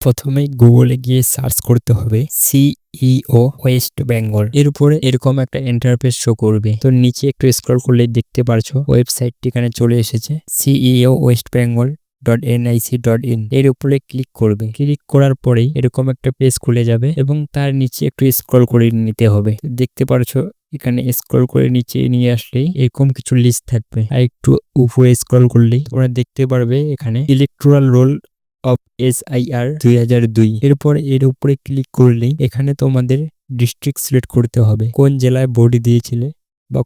প্রথমে গুগলে গিয়ে সার্চ করতে হবে সিইও ওয়েস্ট বেঙ্গল এর উপরে এরকম একটা ইন্টারফেস শো করবে। তো নিচে একটু স্ক্রল করলে দেখতে পারছ ওয়েবসাইটটি এখানে চলে এসেছে CEO west Bengal dot NIC dot in এর উপরে ক্লিক করবে। ক্লিক করার পরেই এরকম একটা পেজ খুলে যাবে এবং তার নিচে একটু স্ক্রল করে নিতে হবে। দেখতে পারছ, এখানে স্ক্রল করে নিচে নিয়ে আসলেই এরকম কিছু লিস্ট থাকবে। আর একটু উপরে স্ক্রল করলেই তোমরা দেখতে পারবে এখানে ইলেকট্রাল রোল অফ এস দুই হাজার দুই। এরপর এর উপরে ক্লিক করলেই এখানে তোমাদের ডিস্ট্রিক্ট সিলেক্ট করতে হবে। কোন জেলায় ভোট দিয়েছিলে বা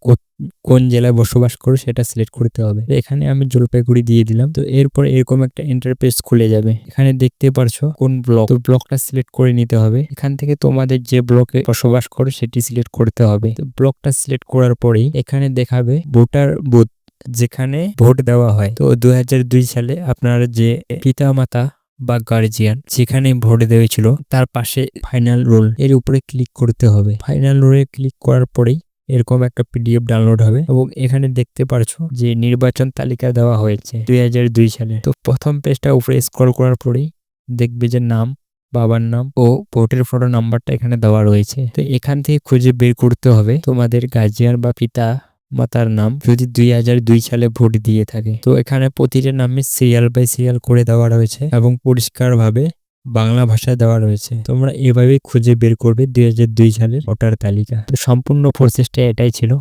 কোন জেলায় বসবাস করো সেটা সিলেক্ট করতে হবে। এখানে আমি জলপাইগুড়ি দিয়ে দিলাম। তো এরপর এরকম একটা ইন্টারফেস খুলে যাবে। এখানে দেখতে পারছ কোন ব্লক তো ব্লকটা সিলেক্ট করে নিতে হবে। এখান থেকে তোমাদের যে ব্লকে বসবাস করো সেটি সিলেক্ট করতে হবে। তো ব্লকটা সিলেক্ট করার পরেই এখানে দেখাবে ভোটার বুথ যেখানে ভোট দেওয়া হয়। তো দুই হাজার দুই সালে আপনার যে পিতা মাতা বা গার্জিয়ান যেখানে ভোট দেওয়াছিল তার পাশে ফাইনাল রোল এর উপরে ক্লিক করতে হবে। ফাইনাল রোলে ক্লিক করার পরেই এরকম একটা পিডিএফ ডাউনলোড হবে এবং এখানে দেখতে পারছ যে নির্বাচন তালিকা দেওয়া হয়েছে দুই হাজার দুই সালে। তো প্রথম পেজটা উপরে স্ক্রল করার পরেই দেখবে যে নাম, বাবার নাম ও ভোটের ফটো নাম্বারটা এখানে দেওয়া রয়েছে। তো এখান থেকে খুঁজে বের করতে হবে। তোমাদের গার্জিয়ান বা পিতা মাতার নাম। যদি দুই হাজার দুই সালে ভোট দিয়ে থাকে। তো এখানে প্রতিটা নামে সিরিয়াল বাই সিরিয়াল করে দেওয়া রয়েছে এবং পরিষ্কারভাবে বাংলা ভাষায় দেওয়া রয়েছে। তোমরা এভাবেই খুঁজে বের করবে দুই হাজার দুই সালের ভোটার তালিকা। তো সম্পূর্ণ প্রসেসটা এটাই ছিল।